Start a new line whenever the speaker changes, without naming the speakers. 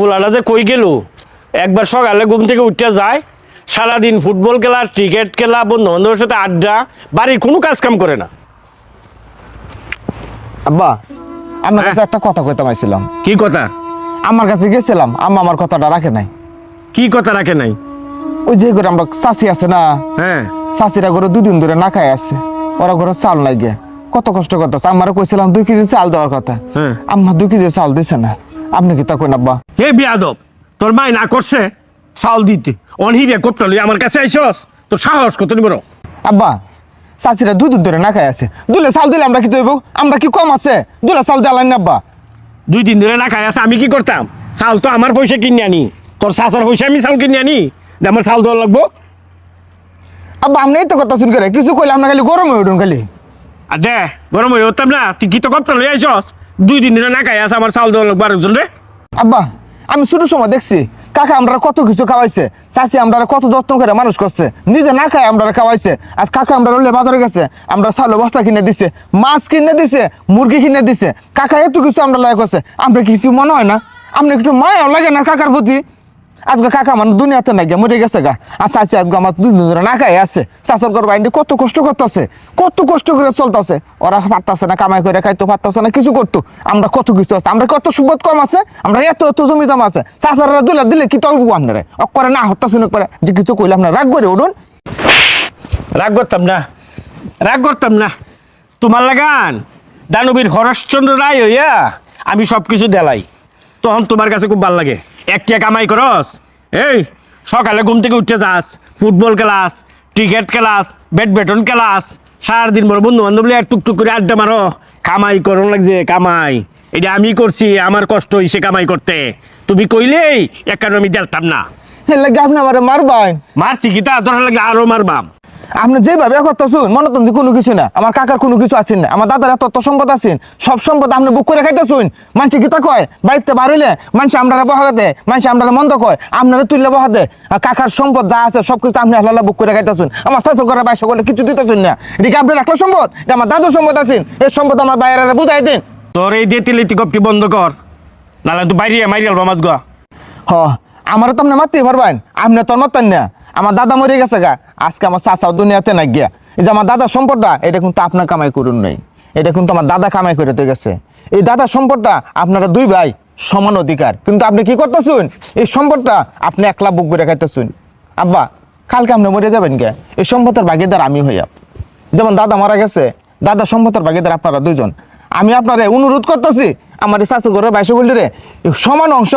ফুলাটা যে কই গেল? একবার সকালে ঘুম থেকে উঠতে যায় সারাদিন ফুটবল খেলা ক্রিকেট খেলা বন্ধু বান্ধবের সাথে আড্ডা বাড়ির কোনো কাজ কাম করে না।
আব্বা আপনার কাছে একটা কথা কইতে পাইছিলাম
কি কথা?
আমার কাছে গেছিলাম আম্মা আমার কথাটা রাখে নাই।
কি কথা রাখে নাই?
ওই যে করে আমরা চাষি আছে না
হ্যাঁ।
চাষিরা করে দুদিন ধরে না খাই আছে ওরা ঘরে চাল নাই গিয়ে কত কষ্ট করতেছে আমার কইছিলাম দুই কেজি চাল দেওয়ার কথা।
হ্যাঁ।
আম্মা দুই কেজি চাল দিছে না। আপনি কি তা কইন আব্বা?
হে বিয়াদব তোর মাই না করছে চাউল দিতে। অনহিরে কোপটা লই আমার কাছে আইসস তোর সাহস কত বড়
আব্বা চাষিরা দুই দিন ধরে না খাই আছে। দুলে চাল দিলে আমরা কি দেবো আমরা কি কম আছে? দুলে চাল দেওয়া না আব্বা।
দুই দিন ধরে না খাই আছে আমি কি করতাম? চাউল তো আমার পয়সা কিনে আনি। তোর চাচার পয়সা আমি চাউল কিনে আনি। আমার চাউল দেওয়া লাগবো।
আব্বা আপনি এই তো কথা শুন করে কিছু কইলে আমরা খালি গরম হয়ে উঠুন খালি।
আর দে, গরম হয়ে উঠতাম না, তুই কি তো কপটা লই আইসস দুই দিন না খাই আছে আমার চাউল দেওয়া লাগবো আরেকজন রে।
আব্বা, আমি ছোট সময় দেখছি, কাকা আমরা কত কিছু খাওয়াইছে চাষি আমরা কত যত্ন করে মানুষ করছে, নিজে না খায় আমরা খাওয়াইছে, আজ কাকা আমরা রলে বাজারে গেছে, আমরা চাউল বস্তা কিনে দিছে, মাছ কিনে দিছে, মুরগি কিনে দিছে, কাকা এত কিছু আমরা লাগে করছে, আমরা কিছু মনে হয় না? আমরা একটু মায়াও লাগে না কাকার প্রতি? আজকে কাকা মানে দুনিয়াতে নাই গিয়া মরে গেছে গা। আর চাষি আজকে আমার দুই দিন ধরে না খাই আছে। চাষের ঘর বাইন্ডে কত কষ্ট করতেছে, কত কষ্ট করে চলতেছে। ওরা পারতাছে না, কামাই করে খাইতে, পারতাছে না, কিছু করতো। আমরা কত কিছু আছে, আমরা কত সুবোধ কম আছে, আমরা এত এত জমি জমা আছে। চাষাররা দিলে দিলে কি তলবো আপনারা অকরে না হত্যা শুনে করে যে কিছু কইলে আপনারা রাগ করে উঠুন।
রাগ করতাম না, রাগ করতাম না। তোমার লাগান, দানবীর হরশ্চন্দ্র রায় হইয়া আমি সব কিছু দেলাই। তখন তোমার কাছে খুব ভালো লাগে। একটা কামাই করস। এই সকালে ঘুম থেকে উঠতে যাস football class cricket class badminton class সারাদিন বড় বন্ধু বান্ধব লিয়ে টুকটুক করে আড্ডা মারো। কামাই করন লাগছে কামাই। এটা আমি করছি আমার কষ্ট হইছে কামাই করতে। তুমি কইলেই একান্ন আমি দেখতাম না।
এর লাগে আপনি আমার মারবেন
মারছি কি তা? তোর লাগে আরও মারবাম।
আপনি যেভাবে করতেছুন মনে তো কোনো কিছু না। আমার কাকার কোনো কিছু আছেন না। আমার দাদার এত সম্পদ আছেন সব সম্পদ আপনি বুক করে খাইতেছুন। মানুষ গীতা কয়? বাড়িতে হইলে মানুষ আমরা বহা দেয় মানুষ আমরা মন্দ কয়। আপনারা তুললে বহা দেয় আর কাকার সম্পদ যা আছে সব কিছু আপনি আল্লাহ বুক করে খাইতেছুন। আমার শাশুর ঘরে বাইশ করলে কিছু দিতেছুন না। এদিকে আপনি রাখল সম্পদ? এটা আমার দাদুর সম্পদ আছেন এই সম্পদ আমার বাইরে বুঝাই দিন।
তোর এই দিয়ে তিলিতি কপটি বন্ধ কর। নাহলে তুই বাইরে মারিয়াল মাছ গা।
হ আমার তো আপনি মারতেই পারবেন। আপনি তোর মতন না। আমার দাদা মরে গেছে গা। আজকে আমার চাচাও দুনিয়াতে না গিয়া। এই যে আমার দাদার সম্পদটা, এটা কিন্তু আপনার কামাই করুন নাই। এটা কিন্তু আমার দাদা কামাই করে তো গেছে। এই দাদার সম্পদটা আপনারা দুই ভাই সমান অধিকার। কিন্তু আপনি কি করতেছুন? এই সম্পদটা আপনি একলা বুক করে খাইতেছুন। আব্বা, কালকে আপনি মরে যাবেন কে এই সম্পদের ভাগিদার আমি হইয়া। যেমন দাদা মারা গেছে, দাদা সম্পদের ভাগিদার আপনারা দুইজন। আমি আপনারা অনুরোধ করতেছি, আমার এই শাশুড় ঘরে বাইশে বললি রে সমান অংশ